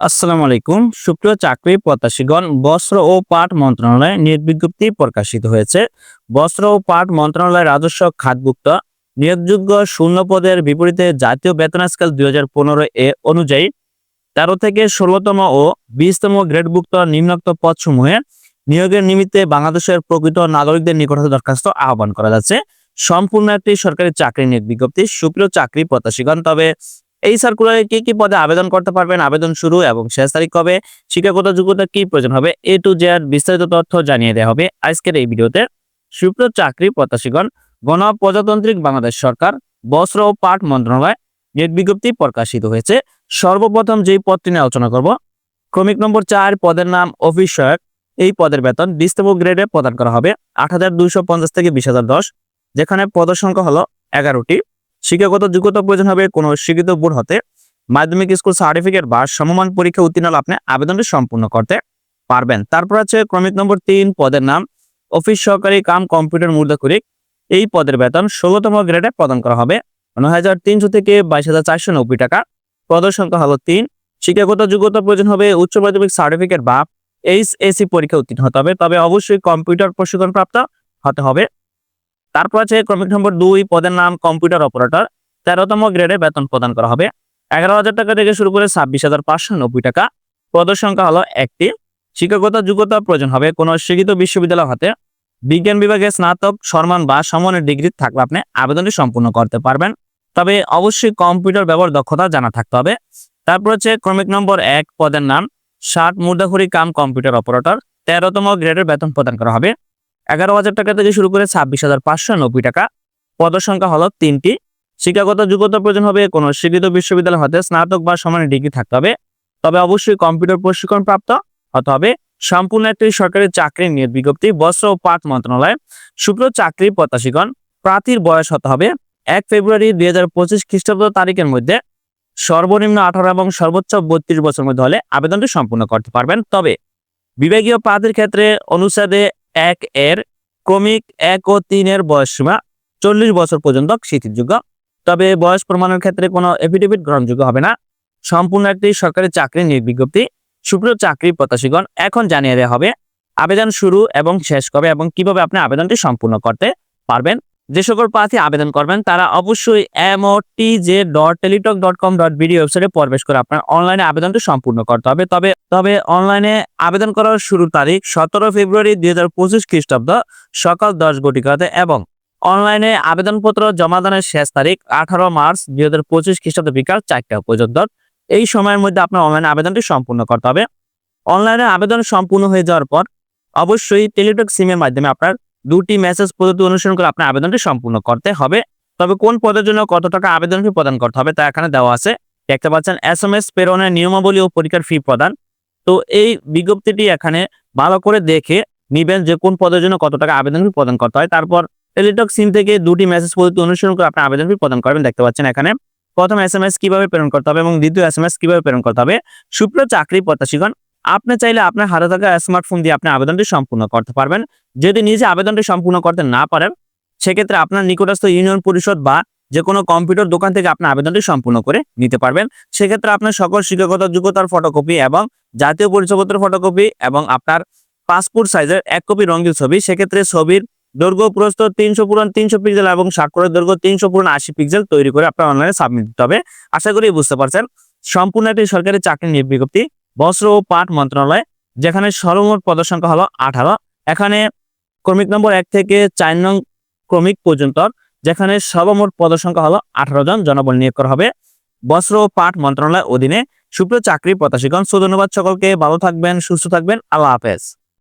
আসসালামু আলাইকুম। সুপ্রিয় চাকরি প্রত্যাশীগণ, বস্ত্র ও পাট মন্ত্রণালয়ে নিয়োগ বিজ্ঞপ্তি প্রকাশিত হয়েছে। বস্ত্র ও পাট মন্ত্রণালয় রাজস্ব খাতভুক্ত। নিয়োগযোগ্য শূন্য পদের বিপরীতে জাতীয় বেতন স্কেল দুই হাজার পনেরো এ অনুযায়ী তেরো থেকে ষোলোতম ও বিশতম গ্রেডভুক্ত নিম্নোক্ত পদসমূহে নিয়োগের নিমিত্তে বাংলাদেশের প্রকৃত নাগরিকদের নিকট দরখাস্ত আহ্বান করা যাচ্ছে। সম্পূর্ণ একটি সরকারি চাকরি নিয়োগ বিজ্ঞপ্তি। সুপ্রিয় চাকরি প্রত্যাশীগণ, তবে এই সার্কুলারে কি কি পদে আবেদন করতে পারবেন? আবেদন শুরু এবং শেষ তারিখ কবে? শিক্ষাগত যোগ্যতা কি প্রয়োজন হবে? এ টু জেড বিস্তারিত তথ্য জানিয়ে দেওয়া হবে আজকের এই ভিডিওতে। সুপ্র চাকরি প্রত্যাশীগণ গণপ্রজাতান্ত্রিক বাংলাদেশ সরকার, বস্ত্র ও পাট মন্ত্রণালয় নেট বিজ্ঞপ্তি প্রকাশিত হয়েছে। সর্বপ্রথম যেই পদটি নিয়ে আলোচনা করব, ক্রমিক নম্বর চার পদের নাম অফিস সহায়ক। এই পদের বেতন বিশতম গ্রেডে প্রদান করা হবে আট হাজার দুইশো পঞ্চাশ থেকে বিশ যেখানে পদের সংখ্যা হলো এগারোটি। শিক্ষাগত যোগ্যতা প্রয়োজন হবে কোনো স্বীকৃত বোর্ড হতে। মাধ্যমিক স্কুল সার্টিফিকেট বা সমমান পরীক্ষা উত্তীর্ণ আপনি আবেদনটি সম্পূর্ণ করতে পারবেন। তারপর আছে ক্রমিক নম্বর তিন, পদের নাম। অফিস সহকারী কাম কম্পিউটার মূল্যকরিক এই পদের বেতন ষোলোতম গ্রেডে প্রদান করা হবে। নয় হাজার তিনশো থেকে বাইশ হাজার চারশো নব্বই টাকা। পদের সংখ্যা হলো তিন। শিক্ষাগত যোগ্যতা প্রয়োজন হবে উচ্চ মাধ্যমিক সার্টিফিকেট বা এইচ এসি পরীক্ষা উত্তীর্ণ হতে হবে। তবে অবশ্যই কম্পিউটার প্রশিক্ষণ প্রাপ্ত হতে হবে। তারপর আছে ক্রমিক নম্বর দুই, পদের নাম কম্পিউটার অপারেটর। তেরোতম গ্রেডে বেতন প্রদান করা হবে। এগারো হাজার টাকা থেকে শুরু করে ছাব্বিশ হাজার পাঁচশো নব্বই টাকা। পদের সংখ্যা হলো একটি। শিক্ষাগত যোগ্যতা প্রয়োজন হবে। কোনো শিক্ষিত বিশ্ববিদ্যালয় হতে বিজ্ঞান বিভাগে স্নাতক সম্মান বা সমানের ডিগ্রি থাকলে আপনি আবেদনটি সম্পূর্ণ করতে পারবেন। তবে অবশ্যই কম্পিউটার ব্যবহার দক্ষতা জানা থাকতে হবে। তারপর হচ্ছে ক্রমিক নম্বর এক, পদের নাম ষাট মুদ্রাখড়ি কাম কম্পিউটার অপারেটর। তেরোতম গ্রেডের বেতন প্রদান করা হবে। এগারো হাজার টাকা থেকে শুরু করে ছাব্বিশ হাজার পাঁচশো নব্বই টাকা। পদের সংখ্যা হলো তিনটি। শিক্ষাগত যোগ্যতা প্রয়োজন হবে কোনো স্বীকৃত বিশ্ববিদ্যালয় হতে স্নাতক বা সমানের ডিগ্রি থাকতে হবে। তবে অবশ্যই কম্পিউটার প্রশিক্ষণ প্রাপ্ত হতে হবে। সম্পূর্ণ একটি সরকারি চাকরি নিয়োগ বিজ্ঞপ্তি, বস্ত্র ও পাট মন্ত্রণালয়। শুক্র চাকরি প্রত্যাশীগণ প্রার্থীর বয়স হতে হবে এক ফেব্রুয়ারি দুই হাজার পঁচিশ খ্রিস্টাব্দ তারিখের মধ্যে। সর্বনিম্ন আঠারো এবং সর্বোচ্চ বত্রিশ বছরের মধ্যে হলে আবেদনটি সম্পূর্ণ করতে পারবেন। তবে বিভাগীয় প্রার্থীর ক্ষেত্রে অনুসাদে এক এর ক্রমিক এক ও তিনের বয়স সীমা চল্লিশ বছর পর্যন্ত স্মৃতিযোগ্য। তবে বয়স প্রমাণের ক্ষেত্রে কোনো এফিডেভিট গ্রহণযোগ্য হবে না। সম্পূর্ণ একটি সরকারি চাকরি নিয়োগ বিজ্ঞপ্তি। সুপ্রিয় চাকরি প্রত্যাশীগণ, এখন জানিয়ে দেওয়া হবে, আবেদন শুরু এবং শেষ কবে এবং কীভাবে আপনি আবেদনটি সম্পূর্ণ করতে পারবেন। যে সকল প্রার্থী আবেদন করবেন, তারা অবশ্যই MOTJ dot Teletalk dot com dot BD ওয়েবসাইটে প্রবেশ করে আপনার অনলাইনে আবেদনটি সম্পূর্ণ করতে হবে। তবে তবে অনলাইনে আবেদন করার শুরু তারিখ সতেরো ফেব্রুয়ারি দুই হাজার পঁচিশ খ্রিস্টাব্দ সকাল দশ ঘটিকাতে এবং অনলাইনে আবেদনপত্র জমা দানের শেষ তারিখ আঠারো মার্চ দুই হাজার পঁচিশ খ্রিস্টাব্দ বিকাল চারটা পর্যন্ত। এই সময়ের মধ্যে আপনার অনলাইনে আবেদনটি সম্পূর্ণ করতে হবে। অনলাইনে আবেদন সম্পূর্ণ হয়ে যাওয়ার পর অবশ্যই টেলিটক সিমের মাধ্যমে আপনার দুটি মেসেজ পদ্ধতি অনুসরণ করে আপনার আবেদনটি সম্পূর্ণ করতে হবে। তবে কোন পদের জন্য কত টাকা আবেদন ফি প্রদান করতে হবে তা এখানে দেওয়া আছে। দেখতে পাচ্ছেন এস এম এস প্রেরণের নিয়মাবলী ও পরীক্ষার ফি প্রদান। তো এই বিজ্ঞপ্তিটি এখানে ভালো করে দেখে নিবেন যে কোন পদের জন্য কত টাকা আবেদন ফি প্রদান করতে হয়। তারপর টেলিটক সিম থেকে দুটি মেসেজ পদ্ধতি অনুসরণ করে আপনি আবেদন ফি প্রদান করবেন। দেখতে পাচ্ছেন এখানে, প্রথম এস এম এস কীভাবে প্রেরণ করতে হবে এবং দ্বিতীয় এস এম এস কীভাবে প্রেরণ করতে হবে। সুপ্রিয় চাকরি প্রত্যাশীগণ আপনি চাইলে আপনার হাতে থাকা স্মার্টফোন দিয়ে আপনি আবেদনটি সম্পূর্ণ করতে পারবেন। যদি নিজে আবেদনটি সম্পূর্ণ করতে না পারেন, সেক্ষেত্রে আপনার নিকটস্থ ইউনিয়ন পরিষদ বা যে কোনো কম্পিউটার দোকান থেকে আপনার আবেদনটি সম্পূর্ণ করে নিতে পারবেন। সেক্ষেত্রে আপনার সকল শিক্ষাগত যোগ্যতার ফটোকপি এবং জাতীয় পরিচয়পত্রের ফটোকপি এবং আপনার পাসপোর্ট সাইজের এক কপি রঙিন ছবি। সেক্ষেত্রে ছবির দৈর্ঘ্য প্রস্থ তিনশো পুরন তিনশো পিক্সেল এবং স্বাক্ষরের দৈর্ঘ্য তিনশো পুরন আশি পিক্সেল তৈরি করে আপনার অনলাইনে সাবমিট দিতে হবে। আশা করি বুঝতে পারছেন। সম্পূর্ণ একটি সরকারি চাকরি নিয়োগ বিজ্ঞপ্তি। বস্ত্র ও পাট মন্ত্রণালয়, যেখানে সর্বমোট পদসংখ্যা সংখ্যা হলো আঠারো। এখানে ক্রমিক নম্বর এক থেকে চার নং ক্রমিক পর্যন্ত, যেখানে সর্বমোট পদসংখ্যা সংখ্যা হলো আঠারো জন জনবল নিয়োগ করা হবে। বস্ত্র ও পাট মন্ত্রণালয়ের অধীনে সুপ্রিয় চাকরি প্রত্যাশীগণ, সুধন্যবাদ সকলকে, ভালো থাকবেন, সুস্থ থাকবেন, আল্লাহ হাফেজ।